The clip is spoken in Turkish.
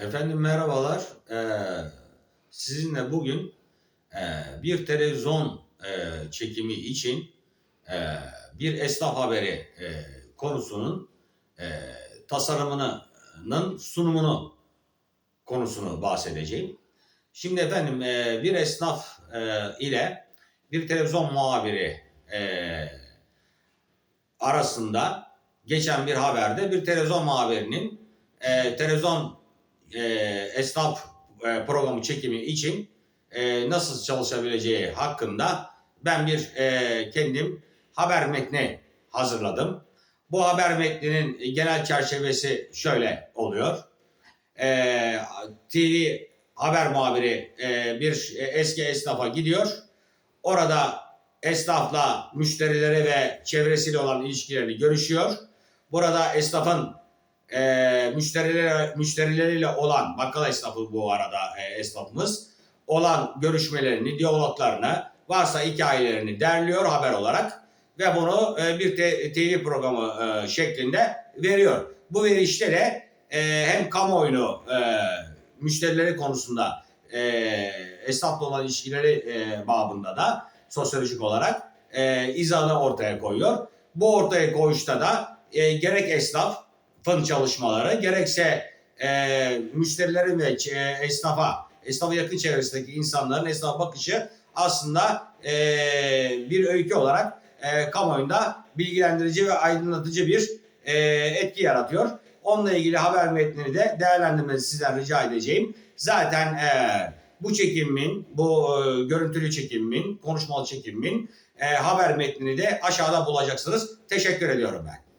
Efendim merhabalar. Ee, sizinle bugün e, bir televizyon e, çekimi için e, bir esnaf haberi e, konusunun e, tasarımının sunumunu konusunu bahsedeceğim. Şimdi efendim e, bir esnaf e, ile bir televizyon muhabiri e, arasında geçen bir haberde bir televizyon muhabirinin e, televizyon e, esnaf e, programı çekimi için e, nasıl çalışabileceği hakkında ben bir e, kendim haber metni hazırladım. Bu haber metninin genel çerçevesi şöyle oluyor. E, TV haber muhabiri e, bir eski esnafa gidiyor. Orada esnafla müşterileri ve çevresiyle olan ilişkilerini görüşüyor. Burada esnafın e, müşterileri, müşterileriyle olan bakkal esnafı bu arada e, esnafımız olan görüşmelerini, diyaloglarını, varsa hikayelerini derliyor haber olarak ve bunu e, bir te- TV programı e, şeklinde veriyor. Bu verişte de e, hem kamuoyunu e, müşterileri konusunda e, esnafla olan ilişkileri e, babında da sosyolojik olarak e, izahını ortaya koyuyor. Bu ortaya koyuşta da e, gerek esnafın çalışmaları gerekse e, müşterilerin ve e, esnafa, esnafa yakın çevresindeki insanların esnafa bakışı aslında e, bir öykü olarak e, kamuoyunda bilgilendirici ve aydınlatıcı bir e, etki yaratıyor. Onunla ilgili haber metnini de değerlendirmenizi sizden rica edeceğim. Zaten e, bu çekimin, bu e, görüntülü çekimin, konuşmalı çekimin e, haber metnini de aşağıda bulacaksınız. Teşekkür ediyorum ben.